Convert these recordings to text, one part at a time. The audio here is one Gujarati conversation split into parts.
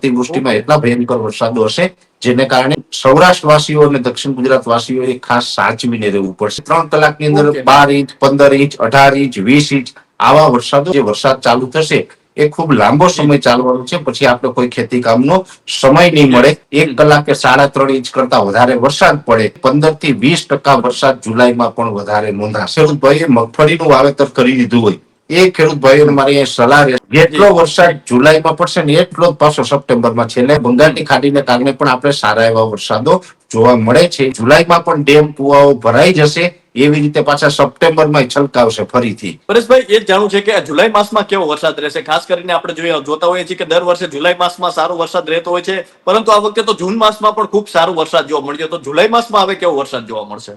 અતિવૃષ્ટિમાં એટલા ભયંકર વરસાદો હશે જેને કારણે સૌરાષ્ટ્રવાસીઓ અને દક્ષિણ ગુજરાત વાસીઓએ ખાસ સાચવીને રહેવું પડશે. ત્રણ કલાકની અંદર બાર ઇંચ પંદર ઇંચ અઢાર ઇંચ વીસ ઇંચ આવા વરસાદો જે વરસાદ ચાલુ થશે એ ખૂબ લાંબો સમય ચાલવાનો છે. પછી આપણે કોઈ ખેતી કામનો સમય નહીં મળે. એક કલાકે સાડા ત્રણ ઇંચ કરતા વધારે વરસાદ પડે. પંદરથી વીસ ટકા વરસાદ જુલાઈમાં પણ વધારે નોંધાશે. ભાઈએ મગફળીનું વાવેતર કરી દીધું હોય એ ખેડૂત ભાઈઓને મારી સલાહ રહે. જેટલો વરસાદ જુલાઈમાં પડશે ને એટલો જ પાછો સપ્ટેમ્બરમાં છેલ્લે બંગાળની ખાડીને કારણે પણ આપણે સારા એવા વરસાદો જોવા મળે છે. જુલાઈમાં પણ ડેમ કુવાઓ ભરાઈ જશે. એવી રીતે પાછા સપ્ટેમ્બરમાં છલકાવશે ફરીથી. પરેશભાઈ એ જાણવું છે કે જુલાઈ માસમાં કેવો વરસાદ રહેશે? ખાસ કરીને આપણે જોઈએ જોતા હોઈએ છીએ કે દર વર્ષે જુલાઈ માસમાં સારો વરસાદ રહેતો હોય છે. પરંતુ આ વખતે તો જૂન માસમાં પણ ખૂબ સારો વરસાદ જોવા મળ્યો. તો જુલાઈ માસમાં હવે કેવો વરસાદ જોવા મળશે?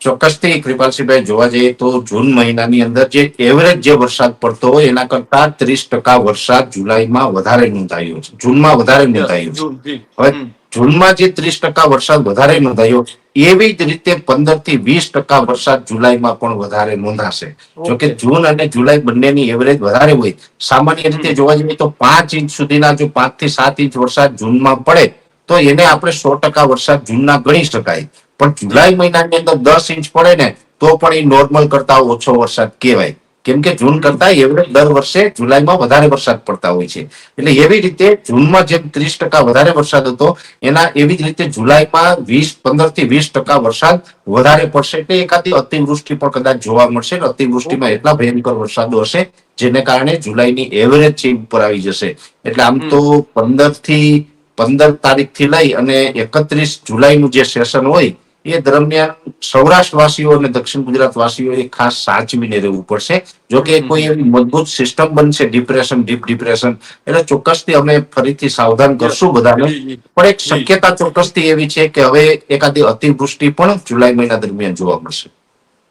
ચોક્કસથી કૃપાલસિંહભાઈ જોવા જઈએ તો જૂન મહિનાની અંદર જે એવરેજ જે વરસાદ પડતો હોય એના કરતા ત્રીસ ટકા વરસાદ જુલાઈમાં વધારે નોંધાયો છે. જૂનમાં વધારે નોંધાયો છે. હવે જૂનમાં જે ત્રીસ ટકા વરસાદ વધારે નોંધાયો એવી જ રીતે પંદરથી વીસ ટકા વરસાદ જુલાઈમાં પણ વધારે નોંધાશે. જોકે જૂન અને જુલાઈ બંનેની એવરેજ વધારે હોય. સામાન્ય રીતે જોવા જઈએ તો પાંચ ઇંચ સુધીના જો પાંચથી સાત ઇંચ વરસાદ જૂનમાં પડે તો એને આપણે સો ટકા વરસાદ જૂનના ગણી શકાય. પણ જુલાઈ મહિનાની અંદર દસ ઇંચ પડે ને, તો પણ એ નોર્મલ કરતા ઓછો વરસાદ કહેવાય. કેમ કે જૂન કરતા એવરેજ દર વર્ષે જુલાઈમાં વધારે વરસાદ પડતા હોય છે. એટલે એવી રીતે જૂનમાં જેમ ત્રીસ ટકા વધારે વરસાદ હતો, એના એવી જ રીતે જુલાઈમાં વીસ પંદરથી વીસ ટકા વરસાદ વધારે પડશે. એટલે એકાદી અતિવૃષ્ટિ પણ કદાચ જોવા મળશે અતિવૃષ્ટિમાં એટલા ભયંકર વરસાદો હશે, જેને કારણે જુલાઈની એવરેજ છે ઉપર આવી જશે. એટલે આમ તો પંદરથી પંદર તારીખથી લઈ અને એકત્રીસ જુલાઈનું જે સેશન હોય એ દરમિયાન સૌરાષ્ટ્ર વાસીઓ અને દક્ષિણ ગુજરાત વાસીઓએ ખાસ સાચવીને રહેવું પડશે. જો કે કોઈ એવી મજબૂત સિસ્ટમ બનશે ડિપ્રેશન ડીપ ડિપ્રેશન એટલે ચોક્કસથી અમે ફરીથી સાવધાન કરશું બધાને. પણ એક શક્યતા ચોક્કસથી એવી છે કે હવે એકાદી અતિવૃષ્ટિ પણ જુલાઈ મહિના દરમિયાન જોવા મળશે.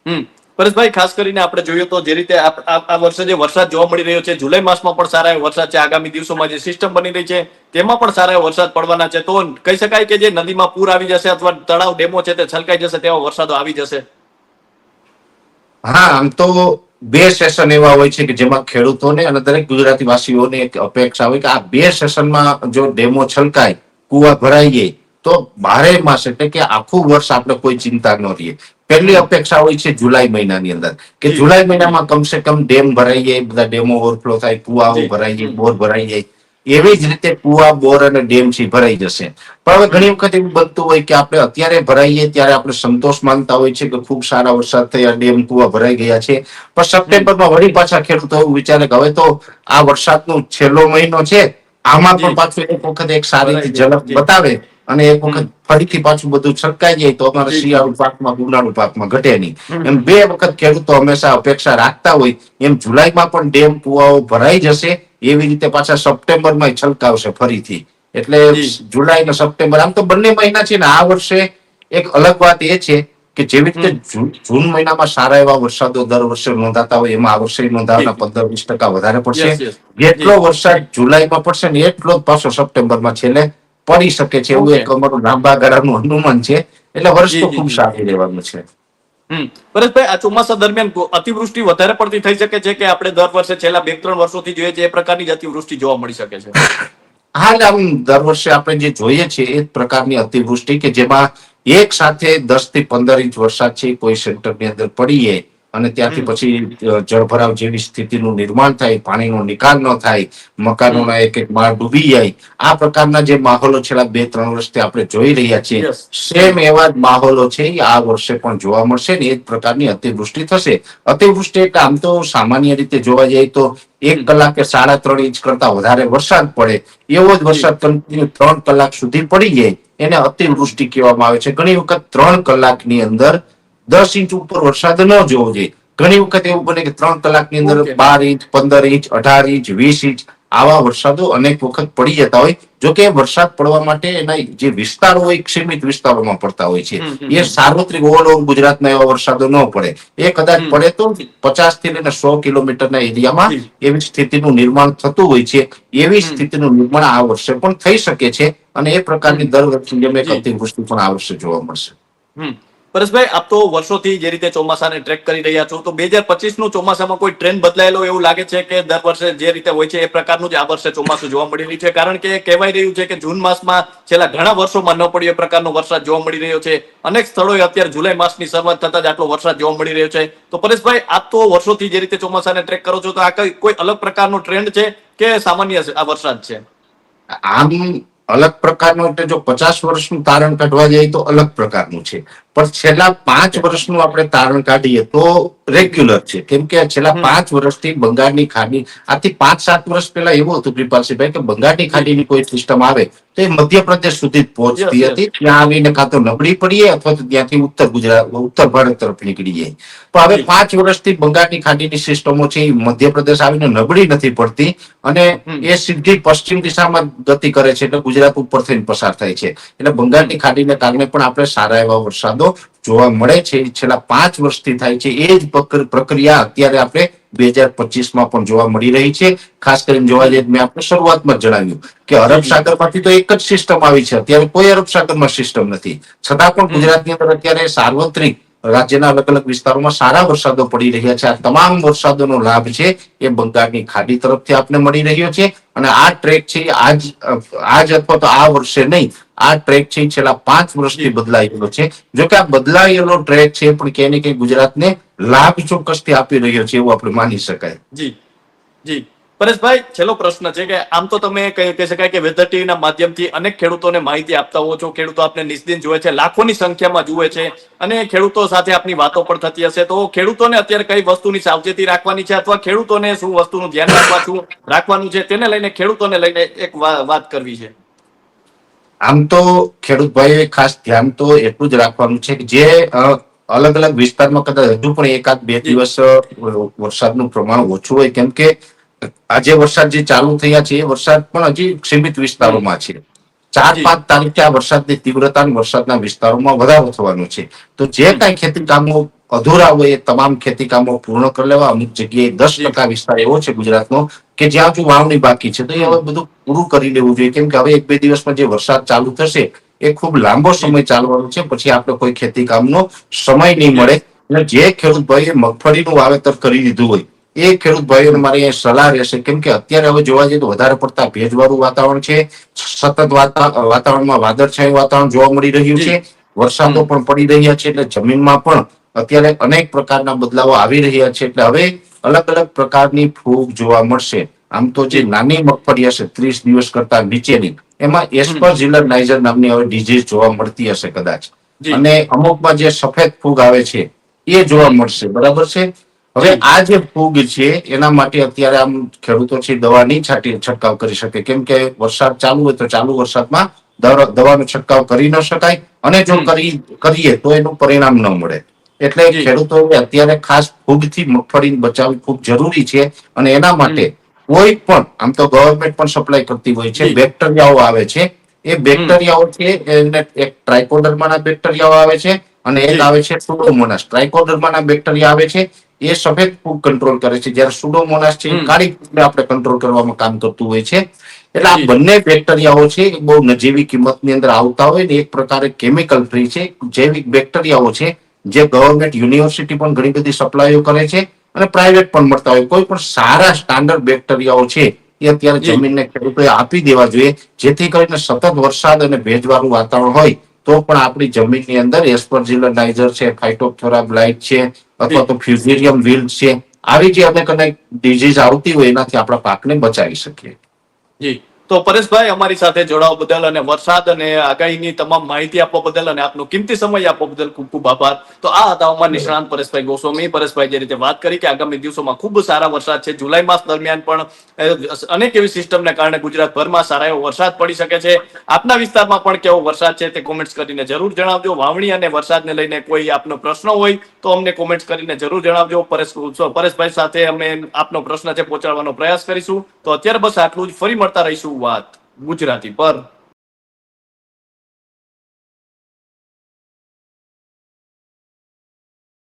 હમ. પરેશભાઈ, ખાસ કરીને આપણે જોયું તો જે રીતે આ વર્ષે જે વરસાદ જોવા મળી રહ્યો છે, જુલાઈ માસમાં પણ સારા એવો વરસાદ છે. આગામી દિવસોમાં જે સિસ્ટમ બની રહી છે, તેમાં પણ સારા એવો વરસાદ પડવાના છે. તો કહી શકાય કે જે નદીમાં પૂર આવી જશે અથવા તળાવ ડેમો છે તે છલકાઈ જશે, તેવા વરસાદો આવી જશે. હા, આમ તો બે સેશન એવા હોય છે કે જેમાં ખેડૂતોને અને દરેક ગુજરાતી વાસીઓને એક અપેક્ષા હોય કે આ બે સેશનમાં જો ડેમો છલકાય, કુવા ભરાઈ જાય તો બારે માસ એટલે કે આખું વર્ષ આપણે કોઈ ચિંતા ન રહીએ. પહેલી અપેક્ષા હોય છે જુલાઈ મહિનાની અંદર. કે જુલાઈ મહિનામાં કમસે કમ ડેમ ભરાઈ જાય બધા ડેમો ઓવરફ્લો થાય કુવાઓ ભરાઈ જાય બોર ભરાઈ જાય એવી જ રીતે કુવા બોર અને ડેમથી ભરાઈ જશે. પણ હવે ઘણી વખત એવું બનતું હોય કે આપણે અત્યારે ભરાઈએ ત્યારે આપણે સંતોષ માનતા હોય છે કે ખૂબ સારા વરસાદ થયા ડેમ કુવા ભરાઈ ગયા છે. પણ સપ્ટેમ્બરમાં વળી પાછા ખેડૂતો એવું વિચારે કે હવે તો આ વરસાદનો છેલ્લો મહિનો છે. આમાં પણ. પાછું એક વખત એક સારી ઝલક બતાવે. અને એક વખત ફરીથી પાછું બધું છટકાઈ જાય તો અમારે શિયાળુ પાકમાં ઉનાળુ પાકમાં ઘટે નહીં. એમ બે વખત ખેડૂતો હંમેશા અપેક્ષા રાખતા હોય એમ જુલાઈમાં પણ ડેમ કુવાઓ ભરાઈ જશે એવી રીતે પાછા સપ્ટેમ્બરમાં છલકાવશે ફરીથી. એટલે જુલાઈ અને સપ્ટેમ્બર આમ તો બંને મહિના છે ને આ વર્ષે એક અલગ વાત એ છે કે જેવી રીતે જૂન મહિનામાં સારા એવા વરસાદો દર વર્ષે નોંધાતા હોય એમાં આ વર્ષે નોંધાવાના પંદર વીસ ટકા વધારે પડશે. જેટલો વરસાદ જુલાઈમાં પડશે ને એટલો જ પાછો સપ્ટેમ્બરમાં છેલ્લે પડી શકે છે એવું એક અમારું લાંબા ગાળાનું અનુમાન છે. એટલે વર્ષ તો ખૂબ. સારું રહેવાનું છે. પરેશભાઈ આ ચોમાસા દરમિયાન અતિવૃષ્ટિ વધારે પડતી થઈ શકે છે કે આપણે દર વર્ષે છેલ્લા બે ત્રણ વર્ષોથી જોઈએ છે એ પ્રકારની જ અતિવૃષ્ટિ જોવા મળી શકે છે? હા એટલે આમ દર વર્ષે આપણે જે જોઈએ છીએ એ પ્રકારની અતિવૃષ્ટિ કે જેમાં એક સાથે દસથી પંદર ઇંચ વરસાદ છે કોઈ સેન્ટરની અંદર પડીએ. અને ત્યાંથી પછી જળભરાવ જેવી સ્થિતિનું નિર્માણ થાય પાણીનો નિકાલ ન થાય મકાનોના એક એક માળ ડૂબી જાય આ પ્રકારના જે માહોલો છેલ્લા બે ત્રણ વર્ષથી આપણે જોઈ રહ્યા છીએ. સેમ એવા જ માહોલો છે એ આ વર્ષે પણ જોવા મળશે ને એક પ્રકારની અતિવૃષ્ટિ થશે. અતિવૃષ્ટિ એટલે આમ તો સામાન્ય રીતે જોવા જઈએ તો એક કલાકે સાડા ત્રણ ઇંચ કરતા વધારે વરસાદ પડે. એવો જ વરસાદ કન્ટિન્યુ ત્રણ કલાક સુધી પડી જાય. એને અતિવૃષ્ટિ કહેવામાં આવે છે. ઘણી વખત ત્રણ કલાકની અંદર દસ ઇંચ ઉપર વરસાદ ન જોવો જોઈએ. ઘણી વખત એવું બને કે ત્રણ કલાકની અંદર બાર ઇંચ પંદર ઇંચ અઢાર ઇંચ વીસ ઇંચ આવા વરસાદો અનેક વખત પડી જતા હોય. જો કે વરસાદ પડવા માટે એના જે વિસ્તારો હોય સીમિત વિસ્તારોમાં પડતા હોય છે. એ સાર્વત્રિક ઓલ ઓવર ગુજરાતમાં એવા વરસાદો ન પડે. એ કદાચ પડે તો પચાસથી લઈને સો કિલોમીટરના એરિયામાં. એવી સ્થિતિનું નિર્માણ થતું હોય છે. એવી. સ્થિતિનું નિર્માણ આ વર્ષે પણ થઈ શકે છે અને એ પ્રકારની દર વર્ષે જેમ એક. અતિવૃષ્ટિ પણ આ વર્ષે જોવા મળશે. પરેશભાઈ, આપ તો વર્ષોથી જે રીતે ચોમાસાને ટ્રેક કરી રહ્યા છો, તો બે હજાર પચીસનું ચોમાસામાં કોઈ ટ્રેન્ડ બદલાયેલો એવું લાગે છે કે દર વર્ષે જે રીતે હોય છે એ પ્રકારનું જ આ વર્ષે ચોમાસું જોવા મળી રહ્યું છે? કારણ કે કહેવાય રહ્યું છે કે જૂન માસમાં છેલ્લા ઘણા વર્ષોમાં ન પડ્યો એ પ્રકારનો વરસાદ જોવા મળી રહ્યો છે. અનેક સ્થળોએ અત્યારે જુલાઈ માસની શરૂઆત થતા જ આટલો વરસાદ જોવા મળી રહ્યો છે. તો પરેશભાઈ, આપ તો વર્ષોથી જે રીતે ચોમાસાને ટ્રેક કરો છો, તો આ કઈ, કોઈ અલગ પ્રકારનો ટ્રેન્ડ છે કે સામાન્ય આ વરસાદ છે? આમ અલગ પ્રકારનો એટલે જો પચાસ વર્ષનું તારણ કાઢવા જાય તો અલગ પ્રકારનું છે. પણ છેલ્લા પાંચ વર્ષનું આપણે તારણ કાઢીએ તો રેગ્યુલર છે. કેમ કે છેલ્લા પાંચ વર્ષથી બંગાળની ખાડી આથી પાંચ સાત વર્ષ પહેલા એવું હતું કૃપાલસિંહભાઈ કે બંગાળની ખાડીની કોઈ સિસ્ટમ આવે તો એ મધ્યપ્રદેશ સુધી પહોંચતી. હતી. ત્યાં આવીને કાં તો નબળી પડીએ અથવા તો ત્યાંથી ઉત્તર ગુજરાત ઉત્તર ભારત તરફ નીકળી જાય પણ હવે પાંચ વર્ષથી બંગાળની ખાડીની સિસ્ટમો છે એ મધ્યપ્રદેશ આવીને નબળી નથી પડતી અને એ સીધી પશ્ચિમ દિશામાં ગતિ કરે છે એટલે ગુજરાત ઉપર થઈને પસાર થાય છે. એટલે બંગાળની ખાડીને કારણે પણ આપણે સારા એવા વરસાદો જોવા મળે છે છેલ્લા પાંચ વર્ષથી થાય છે એ જ પ્રક્રિયા અત્યારે આપણે બે હજાર પચીસમાં પણ જોવા મળી રહી છે. ખાસ કરીને જોવા જઈએ મેં આપણે શરૂઆતમાં જણાવ્યું કે અરબ સાગરમાંથી તો એક જ સિસ્ટમ આવી છે. અત્યારે કોઈ અરબ સાગરમાં સિસ્ટમ નથી. છતાં પણ ગુજરાતની અંદર અત્યારે સાર્વત્રિક રાજ્યના અલગ અલગ વિસ્તારોમાં સારા વરસાદો પડી રહ્યા છે. આ તમામ વરસાદોનો લાભ છે એ બંગાળની ખાડી તરફથી આપને મળી રહ્યો છે. અને આ ટ્રેક છે આજ આજ અથવા તો આ વર્ષે નહીં આ ટ્રેક છે છેલ્લા પાંચ વર્ષથી બદલાયેલો છે. જો કે આ બદલાયેલો ટ્રેક છે, પણ ક્યાંય ને ક્યાંય ગુજરાતને લાભ ચોક્કસથી આપી રહ્યો છે એવું આપણે માની શકાય. જી જી. પરેશભાઈ, છેલ્લો પ્રશ્ન છે કે આમ તો તમે કહી શકાય કે વેધર ટીવી ના માધ્યમથી અનેક ખેડૂતોને માહિતી આપતા હો છો. ખેડૂતો આપને નિસ્દિન જુએ છે, લાખોની સંખ્યામાં જુએ છે અને ખેડૂતો સાથે આપની વાતો પણ થતી હશે. તો ખેડૂતોને અત્યારે કઈ વસ્તુની સાવચેતી રાખવાની છે અથવા ખેડૂતોને શું વસ્તુનું ધ્યાન રાખવા શું રાખવાનું છે? તેને લઈને ખેડૂતોને લઈને એક વાત કરવી છે. આમ તો ખેડૂત ભાઈએ ખાસ ધ્યાન તો એટલું જ રાખવાનું છે કે જે અલગ અલગ વિસ્તારમાં કદાચ હજુ પણ એકાદ બે દિવસ વરસાદનું પ્રમાણ ઓછું હોય કેમ કે આજે વરસાદ જે ચાલુ થયા છે એ વરસાદ પણ હજી સીમિત વિસ્તારોમાં છે. ચાર પાંચ તારીખે આ વરસાદની તીવ્રતા વરસાદના વિસ્તારોમાં વધારો થવાનો છે. તો જે કાંઈ ખેતી કામો અધૂરા હોય એ તમામ ખેતી કામો પૂર્ણ કરી લેવા. અમુક જગ્યાએ દસ ટકા વિસ્તાર એવો છે ગુજરાતનો કે જ્યાં હજુ વાવણી બાકી છે. તો એ હવે બધું પૂરું કરી લેવું જોઈએ. કેમ કે હવે એક બે દિવસમાં જે વરસાદ ચાલુ થશે એ ખૂબ લાંબો સમય ચાલવાનો છે. પછી આપણે કોઈ ખેતી કામનો સમય નહીં મળે. અને જે ખેડૂત ભાઈએ મગફળીનું વાવેતર કરી દીધું હોય એ ખેડૂત ભાઈઓને મારી સલાહ રહેશે. કેમ કે અત્યારે હવે જોવા જઈએ તો વધારે પડતા ભેજવાળું વાતાવરણ છે. સતત વાતા- વાતાવરણમાં વાદળછાયું વાતાવરણ જોવા મળી રહ્યું છે. વરસાદો પણ પડી રહ્યા છે. એટલે જમીનમાં પણ અત્યારે અનેક પ્રકારના બદલાવો આવી રહ્યા છે એટલે હવે અલગ અલગ પ્રકારની ફૂગ જોવા મળશે. આમ તો જે નાની મગફળી હશે ત્રીસ દિવસ કરતા નીચેની એમાં એસ્પરજિલર નાઇઝર નામની હવે ડિઝીઝ જોવા મળતી હશે કદાચ. અને અમુકમાં જે સફેદ ફૂગ આવે છે એ જોવા મળશે. બરાબર છે? હવે આ જે ફૂગ છે એના માટે અત્યારે આમ ખેડૂતો છે દવા નહીં છાંટી છંટકાવ કરી શકે. કેમ કે વરસાદ ચાલુ હોય તો ચાલુ વરસાદમાં દવાનો છંટકાવ કરી ન શકાય. અને જો કરી કરીએ તો એનું પરિણામ ન મળે. એટલે ખેડૂતો ખેડૂતોએ અત્યારે ખાસ ફૂગથી મગફળી બચાવવી ખૂબ જરૂરી છે અને એના માટે કોઈ પણ આમ તો ગવર્મેન્ટ પણ સપ્લાય કરતી હોય છે બેક્ટેરિયાઓ આવે છે. એ બેક્ટેરિયાઓ છે એને એક ટ્રાઇકોડર્માના બેક્ટેરિયાઓ આવે છે અને એક આવે છે સુડોમોનાસ ટ્રાઇકોડર્માના બેક્ટેરિયા આવે છે એ સફેદ ફૂગ કંટ્રોલ કરે છે. જ્યારે સુડોમોનાસ છે. કાળી ફૂગને આપણે કંટ્રોલ કરવામાં કામ કરતું હોય છે. એટલે આ બંને બેક્ટેરિયાઓ છે એ બહુ નજીવી કિંમતની અંદર આવતા હોય ને એક પ્રકારે કેમિકલ ફ્રી છે જૈવિક બેક્ટેરિયાઓ છે જે ગવર્મેન્ટ યુનિવર્સિટી પણ ઘણી બધી સપ્લાયો કરે છે અને પ્રાઇવેટ પણ મળતા હોય. કોઈ પણ સારા સ્ટાન્ડર્ડ બેક્ટેરિયાઓ છે એ અત્યારે જમીનને ખેડૂતોએ આપી દેવા જોઈએ. જેથી કરીને સતત વરસાદ અને ભેજવાળું વાતાવરણ હોય તો પણ આપણી જમીનની અંદર એસ્પરજિલનાઇઝર છે ફાઇટોપ્થોરા બ્લાઇટ છે અથવા તો ફ્યુઝેરિયમ વિલ્ડ છે. આવી જે અમે કદાચ ડિઝીઝ આવતી હોય એનાથી આપણા પાકને બચાવી શકીએ. જી. તો પરેશભાઈ, અમારી સાથે જોડાવા બદલ અને વરસાદ અને આગાહીની તમામ માહિતી આપવા બદલ અને આપનો કિંમતી સમય આપવા બદલ ખૂબ ખૂબ આભાર. તો આ હતા અમારા નિષ્ણાંત પરેશભાઈ ગોસ્વામી. પરેશભાઈ જે રીતે વાત કરી કે આગામી દિવસોમાં ખૂબ સારા વરસાદ છે. જુલાઈ માસ દરમિયાન પણ અનેક એવી સિસ્ટમને કારણે ગુજરાતભરમાં સારા એવો વરસાદ પડી શકે છે. આપના વિસ્તારમાં પણ કેવો વરસાદ છે તે કોમેન્ટ્સ કરીને જરૂર જણાવજો. વાવણી અને વરસાદને લઈને કોઈ આપનો પ્રશ્ન હોય તો અમને કોમેન્ટ્સ કરીને જરૂર જણાવજો. પરેશ, પરેશભાઈ સાથે અમે આપનો પ્રશ્ન છે, પહોંચાડવાનો પ્રયાસ કરીશું. તો અત્યારે બસ આટલું જ. ફરી મળતા રહીશું. વાત ગુજરાતી પર